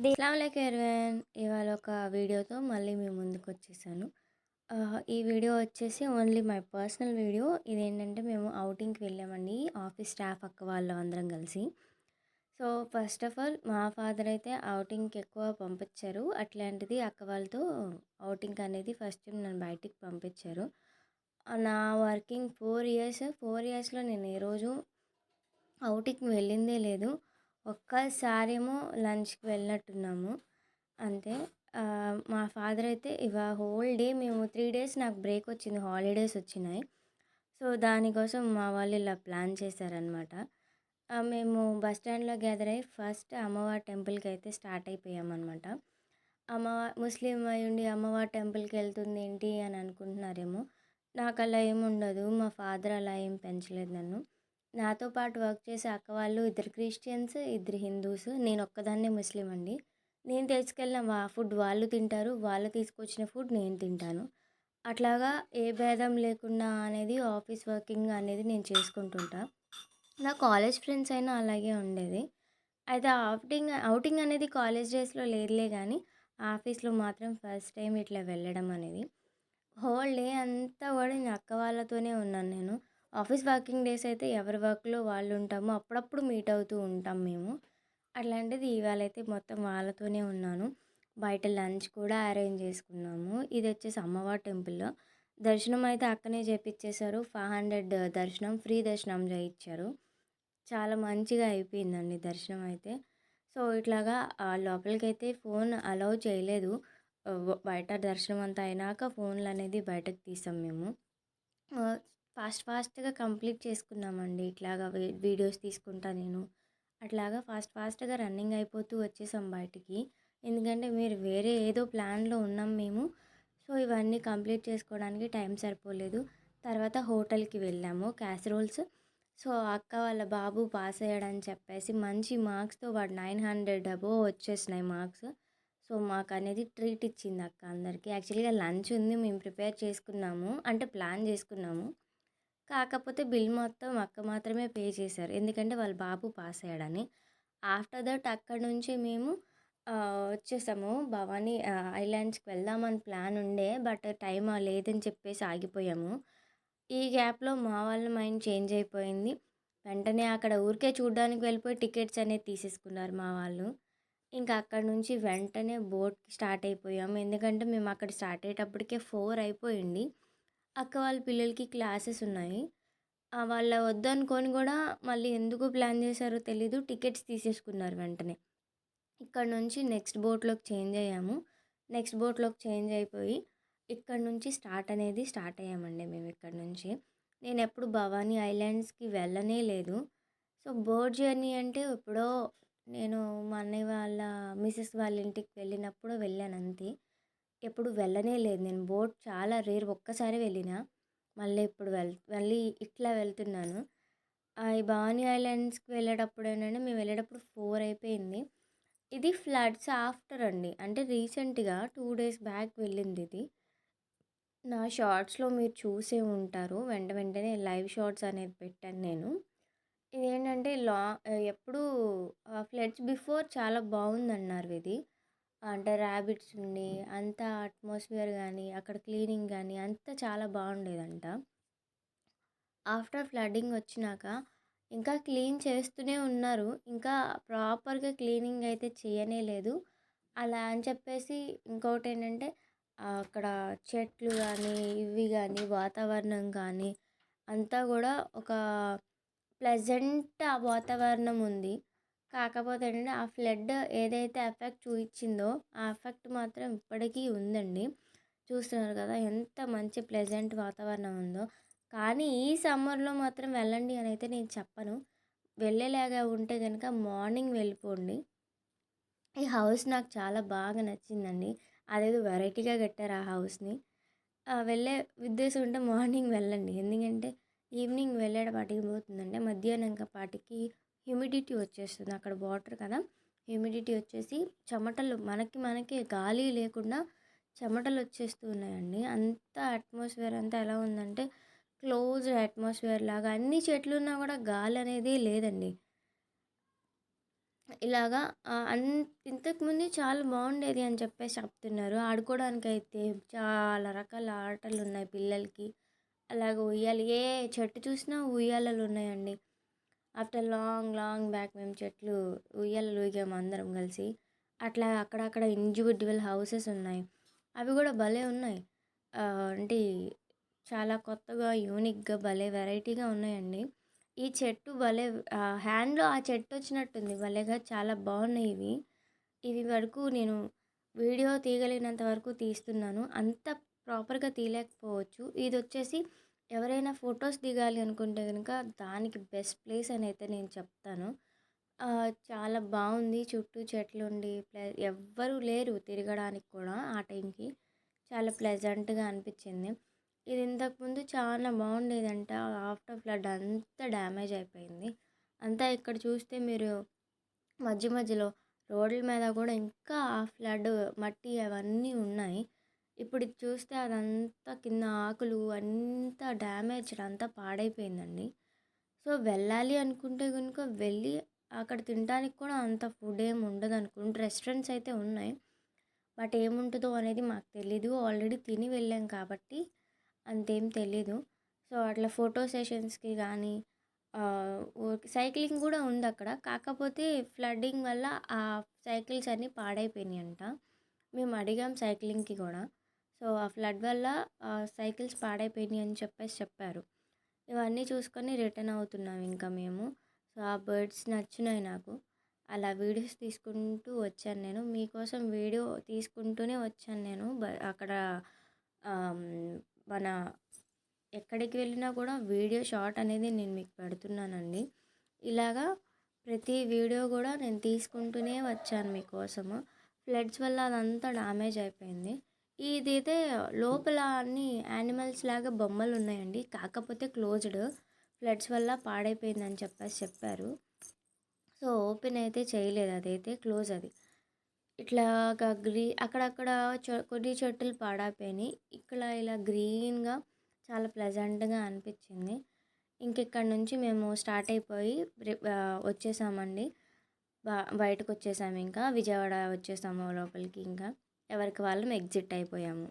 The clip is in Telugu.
అస్సలాముఅలైకుం ఎవ్రీవన్ ఇవాళ ఒక వీడియోతో మళ్ళీ మీ ముందుకు వచ్చేసాను ఈ వీడియో వచ్చేసి ఓన్లీ మై పర్సనల్ వీడియో ఇదేంటంటే మేము ఔటింగ్‌కి వెళ్ళామండి ఆఫీస్ స్టాఫ్ అక్క వాళ్ళు అందరం కలిసి. సో, ఫస్ట్ ఆఫ్ ఆల్ మా ఫాదర్ అయితే అవుటింగ్కి ఎక్కువ పంపించారు. అట్లాంటిది అక్క వాళ్ళతో ఔటింగ్ అనేది ఫస్ట్ టైం నన్ను బయటికి పంపించారు. నా వర్కింగ్ ఫోర్ ఇయర్స్ ఫోర్ ఇయర్స్‌లో నేను ఏ రోజు అవుటింగ్కి వెళ్ళిందే లేదు. ఒక్కసారేమో లంచ్‌కి వెళ్ళినట్టున్నాము. అంతే. మా ఫాదర్ అయితే ఇవ హోల్ డే మేము త్రీ డేస్ నాకు బ్రేక్ వచ్చింది. హాలిడేస్ వచ్చినాయి. సో, దానికోసం మా వాళ్ళు ఇలా ప్లాన్ చేశారనమాట. మేము బస్ స్టాండ్‌లో గ్యాదర్ అయ్యి ఫస్ట్ అమ్మవారి టెంపుల్‌కి అయితే స్టార్ట్ అయిపోయామనమాట. అమ్మవారి ముస్లిం ఉండి అమ్మవారి టెంపుల్‌కి వెళ్తుంది ఏంటి అని అనుకుంటున్నారేమో. నాకు అలా ఏమి ఉండదు. మా ఫాదర్ అలా ఏం పెంచలేదు నన్ను. నాతో పాటు వర్క్ చేసే అక్క వాళ్ళు ఇద్దరు క్రిస్టియన్స్, ఇద్దరు హిందూస్. నేను ఒక్కదాన్నే ముస్లిం అండి. నేను తీసుకెళ్ళిన వా ఫుడ్ వాళ్ళు తింటారు. వాళ్ళు తీసుకొచ్చిన ఫుడ్ నేను తింటాను. అట్లాగా ఏ భేదం లేకుండా అనేది ఆఫీస్ వర్కింగ్ అనేది నేను చేసుకుంటుంటా. నా కాలేజ్ ఫ్రెండ్స్ అయినా అలాగే ఉండేది. అయితే ఔటింగ్ ఔటింగ్ అనేది కాలేజ్ డేస్‌లో లేదులే కానీ ఆఫీస్‌లో మాత్రం ఫస్ట్ టైం ఇట్లా వెళ్ళడం అనేది. హోల్ డే అంతా కూడా నేను అక్క వాళ్ళతోనే ఉన్నాను నేను. ఆఫీస్ వర్కింగ్ డేస్ అయితే ఎవరి వర్క్‌లో వాళ్ళు ఉంటాము. అప్పుడప్పుడు మీట్ అవుతూ ఉంటాం మేము. అట్లాంటిది ఇవాళ అయితే మొత్తం వాళ్ళతోనే ఉన్నాను. బయట లంచ్ కూడా అరేంజ్ చేసుకున్నాము. ఇది వచ్చేసి అమ్మవారి టెంపుల్లో దర్శనం అయితే అక్కనే చేపిచ్చేశారు. 500 దర్శనం ఫ్రీ దర్శనం చేయించారు. చాలా మంచిగా అయిపోయిందండి దర్శనం అయితే. సో, ఇట్లాగా లోపలికైతే ఫోన్ అలౌ చేయలేదు. బయట దర్శనం అంతా అయినాక ఫోన్‌లు అనేది బయటకు తీసాం మేము. ఫాస్ట్ ఫాస్ట్‌గా కంప్లీట్ చేసుకున్నామండి. ఇట్లాగా వీ వీడియోస్ తీసుకుంటా నేను. అట్లాగా ఫాస్ట్ ఫాస్ట్‌గా రన్నింగ్ అయిపోతూ వచ్చేసాం బయటికి. ఎందుకంటే మీరు వేరే ఏదో ప్లాన్‌లో ఉన్నాం మేము. సో, ఇవన్నీ కంప్లీట్ చేసుకోవడానికి టైం సరిపోలేదు. తర్వాత హోటల్‌కి వెళ్ళాము క్యాసరోల్స్. సో, అక్క వాళ్ళ బాబు పాస్ అయ్యాడని చెప్పేసి మంచి మార్క్స్‌తో వాడు నైన్ హండ్రెడ్ అబో వచ్చేసినాయి మార్క్స్. సో, మాకు అనేది ట్రీట్ ఇచ్చింది అక్క అందరికి. యాక్చువల్‌గా లంచ్ ఉంది. మేము ప్రిపేర్ చేసుకున్నాము. అంటే ప్లాన్ చేసుకున్నాము. కాకపోతే బిల్ మొత్తం అక్క మాత్రమే పే చేశారు. ఎందుకంటే వాళ్ళ బాబు పాస్ అయ్యాడని. ఆఫ్టర్ దట్ అక్కడి నుంచి మేము వచ్చేసాము. భవానీ ఐలాండ్స్‌కి వెళ్దామని ప్లాన్ ఉండే. బట్ టైం లేదని చెప్పేసి ఆగిపోయాము. ఈ గ్యాప్‌లో మా వాళ్ళ మైండ్ చేంజ్ అయిపోయింది. వెంటనే అక్కడ ఊరికే చూడడానికి వెళ్ళిపోయి టికెట్స్ అనేది తీసేసుకున్నారు మా వాళ్ళు. ఇంకా అక్కడి నుంచి వెంటనే బోట్‌కి స్టార్ట్ అయిపోయాము. ఎందుకంటే మేము అక్కడ స్టార్ట్ అయ్యేటప్పటికే ఫోర్ అయిపోయింది. అక్క వాళ్ళ పిల్లలకి క్లాసెస్ ఉన్నాయి. వాళ్ళ వద్దనుకొని కూడా మళ్ళీ ఎందుకు ప్లాన్ చేశారో తెలీదు. టికెట్స్ తీసేసుకున్నారు వెంటనే. ఇక్కడ నుంచి నెక్స్ట్ బోట్‌లోకి చేంజ్ అయ్యాము. నెక్స్ట్ బోట్‌లోకి చేంజ్ అయిపోయి ఇక్కడి నుంచి స్టార్ట్ అనేది స్టార్ట్ అయ్యామండి మేము ఇక్కడి నుంచి. నేను ఎప్పుడు భవానీ ఐలాండ్స్‌కి వెళ్ళనే లేదు. సో, బోట్ జర్నీ అంటే ఎప్పుడో నేను మా అన్నయ్య వాళ్ళ మిసెస్ వాళ్ళ ఇంటికి వెళ్ళినప్పుడు వెళ్ళాను అంతే. ఎప్పుడు వెళ్ళనే లేదు నేను. బోట్ చాలా రేర్ ఒక్కసారి వెళ్ళిన మళ్ళీ ఇప్పుడు వెళ్ మళ్ళీ ఇట్లా వెళ్తున్నాను. ఈ భవానీ ఐలాండ్స్‌కి వెళ్ళేటప్పుడు ఏంటంటే మేము వెళ్ళేటప్పుడు ఫోర్ అయిపోయింది. ఇది ఫ్లడ్స్ ఆఫ్టర్ అండి. అంటే రీసెంట్‌గా టూ డేస్ బ్యాక్ వెళ్ళింది ఇది నా షార్ట్స్‌లో మీరు చూసే ఉంటారు. వెంట వెంటనే లైవ్ షార్ట్స్ అనేది పెట్టాను నేను. ఇదేంటంటే లా ఎప్పుడూ ఫ్లడ్స్ బిఫోర్ చాలా బాగుందన్నారు ఇది. అంటే ర్యాబిట్స్ ఉండి అంతా అట్మాస్ఫియర్ కానీ అక్కడ క్లీనింగ్ కానీ అంతా చాలా బాగుండేదంట. ఆఫ్టర్ ఫ్లడ్డింగ్ వచ్చినాక ఇంకా క్లీన్ చేస్తూనే ఉన్నారు. ఇంకా ప్రాపర్‌గా క్లీనింగ్ అయితే చేయనే లేదు. అలా అని చెప్పేసి ఇంకొకటి ఏంటంటే అక్కడ చెట్లు కానీ ఇవి కానీ వాతావరణం కానీ అంతా కూడా ఒక ప్లెజెంట్ వాతావరణం ఉంది. కాకపోతే అండి ఆ ఫ్లడ్ ఏదైతే ఎఫెక్ట్ చూపించిందో ఆ ఎఫెక్ట్ మాత్రం ఇప్పటికీ ఉందండి. చూస్తున్నారు కదా! ఎంత మంచి ప్లెజెంట్ వాతావరణం ఉందో. కానీ ఈ సమ్మర్‌లో మాత్రం వెళ్ళండి అని అయితే నేను చెప్పను. వెళ్ళేలాగా ఉంటే కనుక మార్నింగ్ వెళ్ళిపోండి. ఈ హౌస్ నాకు చాలా బాగా నచ్చిందండి. అదేదో వెరైటీగా కట్టారు ఆ హౌస్‌ని. వెళ్ళే ఉద్దేశం ఉంటే మార్నింగ్ వెళ్ళండి. ఎందుకంటే ఈవినింగ్ వెళ్ళేటపాటికి పోతుందంటే మధ్యాహ్నం పాటికి హ్యూమిడిటీ వచ్చేస్తుంది. అక్కడ వాటర్ కదా! హ్యూమిడిటీ వచ్చేసి చెమటలు మనకి మనకి గాలి లేకుండా చెమటలు వచ్చేస్తూ ఉన్నాయండి. అంతా అట్మాస్ఫియర్ అంతా ఎలా ఉందంటే క్లోజ్డ్ అట్మాస్ఫియర్ లాగా అన్ని చెట్లు ఉన్నా కూడా గాలి అనేది లేదండి. ఇలాగా అన్ ఇంతకుముందు చాలా బాగుండేది అని చెప్పేసి చెప్తున్నారు. ఆడుకోవడానికైతే చాలా రకాల ఆటలు ఉన్నాయి పిల్లలకి. అలాగే ఉయ్యాల ఏ చెట్టు చూసినా ఉయ్యాలలు ఉన్నాయండి ఆఫ్టర్ లాంగ్ లాంగ్ బ్యాక్ మేము చెట్లు ఉయ్యాలలు ఊగాము అందరం కలిసి. అట్లా అక్కడక్కడ ఇండివిజువల్ హౌసెస్ ఉన్నాయి. అవి కూడా భలే ఉన్నాయి. అంటే చాలా కొత్తగా యూనిక్‌గా భలే వెరైటీగా ఉన్నాయండి. ఈ చెట్టు భలే హ్యాండ్‌లో ఆ చెట్టు వచ్చినట్టుంది. భలేగా చాలా బాగున్నాయి ఇవి. ఇవి వరకు నేను వీడియో తీయగలిగినంత వరకు తీస్తున్నాను. అంత ప్రాపర్‌గా తీయలేకపోవచ్చు. ఇది వచ్చేసి ఎవరైనా ఫొటోస్ దిగాలి అనుకుంటే కనుక దానికి బెస్ట్ ప్లేస్ అని అయితే నేను చెప్తాను. చాలా బాగుంది. చుట్టూ చెట్లుండి ప్లే ఎవ్వరూ లేరు తిరగడానికి కూడా ఆ టైంకి. చాలా ప్లెజెంట్‌గా అనిపించింది. ఇది ఇంతకుముందు చాలా బాగుండేదంట. ఆఫ్టర్ ఫ్లడ్ అంతా డ్యామేజ్ అయిపోయింది. అంతా ఇక్కడ చూస్తే మీరు మధ్య మధ్యలో రోడ్ల మీద కూడా ఇంకా ఆ ఫ్లడ్ మట్టి అవన్నీ ఉన్నాయి. ఇప్పుడు ఇది చూస్తే అదంతా కింద ఆకులు అంతా డ్యామేజ్డ్ అంతా పాడైపోయిందండి. సో, వెళ్ళాలి అనుకుంటే కనుక వెళ్ళి అక్కడ తినడానికి కూడా అంత ఫుడ్ ఏమి ఉండదనుకుంటా. రెస్టారెంట్స్ అయితే ఉన్నాయి. బట్ ఏముంటుందో అనేది మాకు తెలీదు. ఆల్రెడీ తిని వెళ్ళాం కాబట్టి అంతేం తెలీదు. సో, అట్లా ఫోటో సెషన్స్‌కి కానీ సైక్లింగ్ కూడా ఉంది అక్కడ కాకపోతే ఫ్లడ్డింగ్ వల్ల ఆ సైకిల్స్ అన్నీ పాడైపోయినాయి అంట మేము అడిగాం సైక్లింగ్‌కి కూడా. సో, ఆ ఫ్లడ్ వల్ల సైకిల్స్ పాడైపోయినాయి అని చెప్పేసి చెప్పారు. ఇవన్నీ చూసుకొని రిటర్న్ అవుతున్నాం ఇంకా మేము. సో, ఆ బర్డ్స్ నచ్చినాయి నాకు. అలా వీడియోస్ తీసుకుంటూ వచ్చాను నేను. మీకోసం వీడియో తీసుకుంటూనే వచ్చాను నేను. బ అక్కడ మన ఎక్కడికి వెళ్ళినా కూడా వీడియో షార్ట్ అనేది నేను మీకు పెడుతున్నానండి. ఇలాగా ప్రతి వీడియో కూడా నేను తీసుకుంటూనే వచ్చాను మీకోసము. ఫ్లడ్స్ వల్ల అదంతా డ్యామేజ్ అయిపోయింది. ఇదైతే లోపల అన్ని యానిమల్స్ లాగా బొమ్మలు ఉన్నాయండి. కాకపోతే క్లోజ్డ్. ఫ్లడ్స్ వల్ల పాడైపోయిందని చెప్పేసి చెప్పారు. సో, ఓపెన్ అయితే చేయలేదు అదైతే క్లోజ్ అది. ఇట్లాగా గ్రీ అక్కడక్కడ చె కొన్ని చెట్లు పాడైపోయినాయి. ఇక్కడ ఇలా గ్రీన్‌గా చాలా ప్లెజెంట్‌గా అనిపించింది. ఇంకెక్కడి నుంచి మేము స్టార్ట్ అయిపోయి వచ్చేసామండి. బయటకు బయటకొచ్చేసాము ఇంకా. విజయవాడ వచ్చేసాము లోపలికి ఇంకా. ఎవరికి వాళ్ళం ఎగ్జిట్ అయిపోయాము.